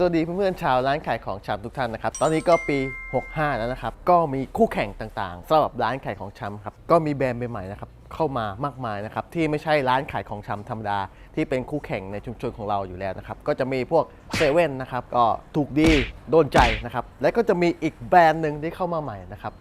สวัสดีเพื่อนๆชาวร้านขายของชำทุกท่านนะครับ ตอนนี้ก็ปี 65 แล้วนะครับ ก็มีคู่แข่งต่างๆสำหรับร้านขายของชำครับ ก็มีแบรนด์ใหม่ๆนะครับเข้ามามากมายนะครับที่ไม่ใช่ร้านขายของชำธรรมดา ที่เป็นคู่แข่งในชุมชนของเราอยู่แล้วนะครับก็จะมีพวกเซเว่นนะครับก็ถูกดีโดนใจนะครับและก็จะมีอีกแบรนด์หนึ่งที่เข้ามาใหม่นะครับ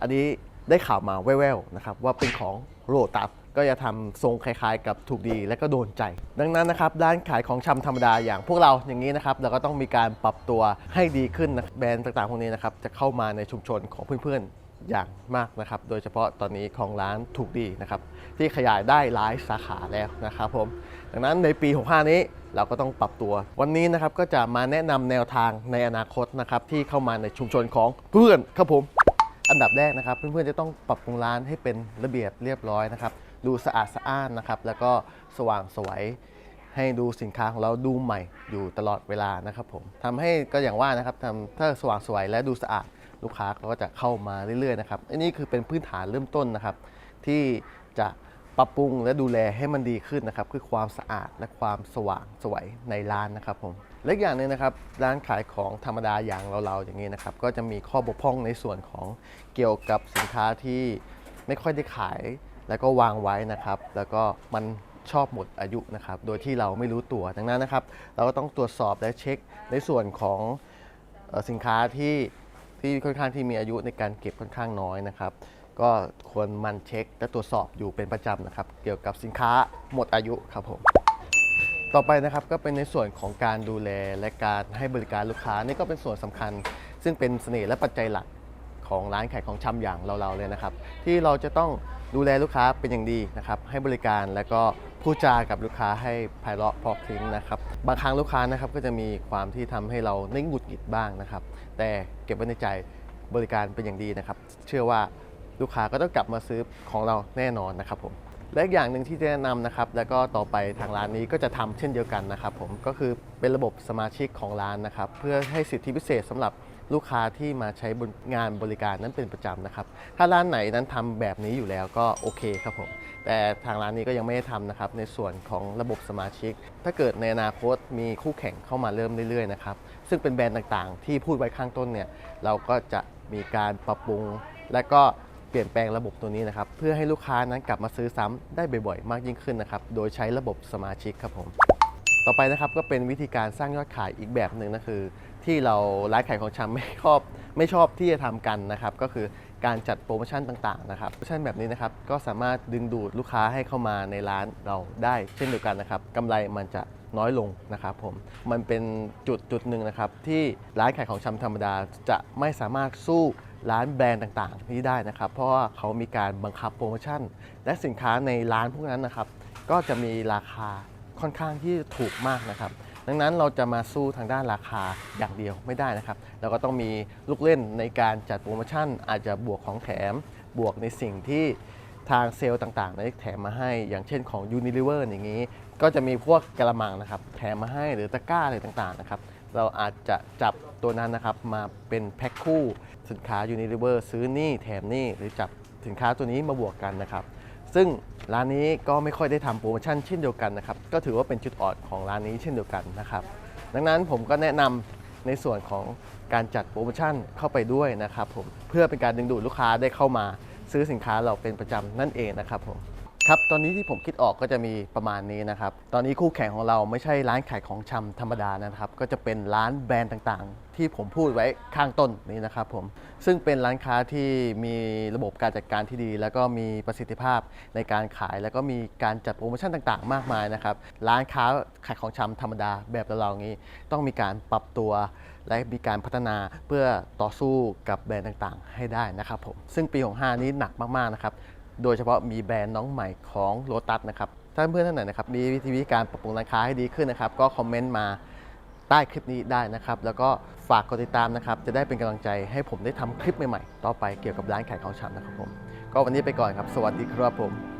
อันนี้ได้ข่าวมาแว่วๆนะครับว่าเป็นของโรตัส ก็จะทำทรงคล้ายๆ กับถูกดีและก็โดนใจ ดังนั้นนะครับร้านขายของชำธรรมดาอย่างพวกเราอย่างนี้นะครับเราก็ต้องมีการปรับตัวให้ดีขึ้นนะแบรนด์ต่างๆพวกนี้นะครับจะเข้ามาในชุมชนของเพื่อนๆอย่างมากนะครับ โดยเฉพาะตอนนี้ของร้านถูกดีนะครับที่ขยายได้หลายสาขาแล้วนะครับผมดังนั้นในปี 65 นี้เราก็ต้องปรับตัว วันนี้นะครับก็จะมาแนะนำแนวทางในอนาคตนะครับที่เข้ามาในชุมชนของเพื่อนครับผมอันดับแรกนะครับเพื่อนๆจะต้องปรับปรุงร้านให้เป็นระเบียบเรียบร้อยนะครับ ดูสะอาดสะอ้านนะครับ แล้วก็สว่างสวยให้ดูสินค้าของเราดูใหม่อยู่ตลอดเวลานะครับผมทำให้ก็อย่างว่านะครับทำถ้าสว่างสวยและดูสะอาดลูกค้าเขาก็จะเข้ามาเรื่อยๆนะครับอันนี้คือเป็นพื้นฐานเริ่มต้นนะครับ ที่จะปรับปรุงและดูแลให้มันดีขึ้นนะครับคือความสะอาดและความสว่างสวยในร้านนะครับผมและอีกอย่างหนึงนะครับร้านขายของธรรมดาอย่างเราๆอย่างนี้นะครับ ก็จะมีข้อบกพร่องในส่วนของเกี่ยวกับสินค้าที่ไม่ค่อยได้ขาย แล้วก็วางไว้นะครับ แล้วก็มันชอบหมดอายุนะครับ โดยที่เราไม่รู้ตัว ดังนั้นนะครับ เราก็ต้องตรวจสอบและเช็คในส่วนของสินค้าที่ที่ค่อนข้างที่มีอายุในการเก็บค่อนข้างน้อยนะครับ ก็ควรมันเช็คและตรวจสอบอยู่เป็นประจำนะครับ เกี่ยวกับสินค้าหมดอายุครับผม ต่อไปนะครับก็เป็นในส่วนของการดูแลและการให้บริการลูกค้านี่ก็เป็นส่วนสำคัญ ซึ่งเป็นเสน่ห์และปัจจัยหลัก ของร้านขายของชำอย่างเราๆเลยนะครับ ที่เราจะต้องดูแลลูกค้าเป็นอย่างดีนะครับ ให้บริการแล้วก็พูดจากับลูกค้าให้ไพเราะเพราะพริ้งนะครับ บางครั้งลูกค้านะครับก็จะมีความที่ทำให้เรานิ่งหงุดหงิดบ้างนะครับ แต่เก็บไว้ในใจบริการเป็นอย่างดีนะครับ เชื่อว่าลูกค้าก็ต้องกลับมาซื้อของเราแน่นอนนะครับผมและอีกอย่างหนึ่งที่จะแนะนำนะครับ แล้วก็ต่อไปทางร้านนี้ก็จะทำเช่นเดียวกันนะครับ ผมก็คือเป็นระบบสมาชิกของร้านนะครับ เพื่อให้สิทธิพิเศษสำหรับ ลูกค้าที่มาใช้งานบริการนั้นเป็นประจำนะครับ ถ้าร้านไหนนั้นทำแบบนี้อยู่แล้วก็โอเคครับผม แต่ทางร้านนี้ก็ยังไม่ได้ทำนะครับ ในส่วนของระบบสมาชิก ถ้าเกิดในอนาคตมีคู่แข่งเข้ามาเริ่มเรื่อยๆนะครับซึ่งเป็นแบรนด์ต่างๆ ที่พูดไว้ข้างต้นเนี่ยเราก็จะมีการปรับปรุง และก็เปลี่ยนแปลงระบบตัวนี้นะครับ เพื่อให้ลูกค้านั้นกลับมาซื้อซ้ำได้บ่อยๆ มากยิ่งขึ้นนะครับ โดยใช้ระบบสมาชิกครับผม ต่อไปนะครับก็เป็นวิธีการสร้างยอดขายอีกแบบหนึ่งนะคือ ที่เราร้านขายของชำไม่ชอบไม่ชอบที่จะทำกันนะครับ ก็คือการจัดโปรโมชั่นต่างๆนะครับโปรโมชั่นแบบนี้นะครับก็สามารถดึงดูดลูกค้าให้เข้ามาในร้านเราได้เช่นเดียวกันนะครับกำไรมันจะน้อยลงนะครับผมมันเป็นจุดจุดหนึ่งนะครับที่ร้านขายของชำธรรมดาจะไม่สามารถสู้ร้านแบรนด์ต่างๆ นี้ได้นะครับ เพราะว่าเขามีการบังคับโปรโมชั่น และสินค้าในร้านพวกนั้นนะครับ ก็จะมีราคาค่อนข้างที่ถูกมากนะครับ ดังนั้นเราจะมาสู้ทางด้านราคาอย่างเดียวไม่ได้นะครับ เราก็ต้องมีลูกเล่นในการจัดโปรโมชั่น อาจจะบวกของแถมบวกในสิ่งที่ทางเซลล์ต่างๆได้แถมมาให้ อย่างเช่นของ Unilever อย่างนี้ ก็จะมีพวกกระมังนะครับ แถมมาให้หรือตะกร้าอะไรต่างๆนะครับ เราอาจจะจับตัวนั้นนะครับมาเป็นแพ็คคู่สินค้า Unilever ซื้อนี่แถมนี่หรือจับสินค้าตัวนี้มาบวกกันนะครับ ซึ่งร้านนี้ก็ไม่ค่อยได้ทำโปรโมชั่นเช่นเดียวกันนะครับ ก็ถือว่าเป็นจุดอ่อนของร้านนี้เช่นเดียวกันนะครับ ดังนั้นผมก็แนะนำในส่วนของการจัดโปรโมชั่นเข้าไปด้วยนะครับผมเพื่อเป็นการดึงดูดลูกค้าได้เข้ามา ซื้อสินค้าเราเป็นประจำนั่นเองนะครับผม ครับ ตอนนี้ที่ผมคิดออกก็จะมีประมาณนี้นะครับ ตอนนี้คู่แข่งของเราไม่ใช่ร้านขายของชำธรรมดานะครับ ก็จะเป็นร้านแบรนด์ต่างๆ ที่ผมพูดไว้ข้างต้นนี้นะครับผม ซึ่งเป็นร้านค้าที่มีระบบการจัดการที่ดี แล้วก็มีประสิทธิภาพในการขาย แล้วก็มีการจัดโปรโมชั่นต่างๆ มากมายนะครับ ร้านค้าขายของชำธรรมดาแบบเราๆอย่างนี้ ต้องมีการปรับตัวและมีการพัฒนาเพื่อต่อสู้กับแบรนด์ต่างๆ ให้ได้นะครับผม ซึ่งปีของ5นี้หนักมากๆนะครับ โดยเฉพาะมีแบรนด์น้องใหม่ของโ o ตัสนะครับ ถ้าเพื่อนท่านไหนนะครับมีวิธีการปรับปรุงร้านค้าให้ดีขึ้นนะครับ ก็คอมเมนต์มาใต้คลิปนี้ได้นะครับ แล้วก็ฝากกดติดตามนะครับ จะได้เป็นกำลังใจให้ผมได้ทำคลิปใหม่ๆ ต่อไปเกี่ยวกับร้านขายของชำนะครับผม ก็วันนี้ไปก่อนครับ สวัสดีครับผม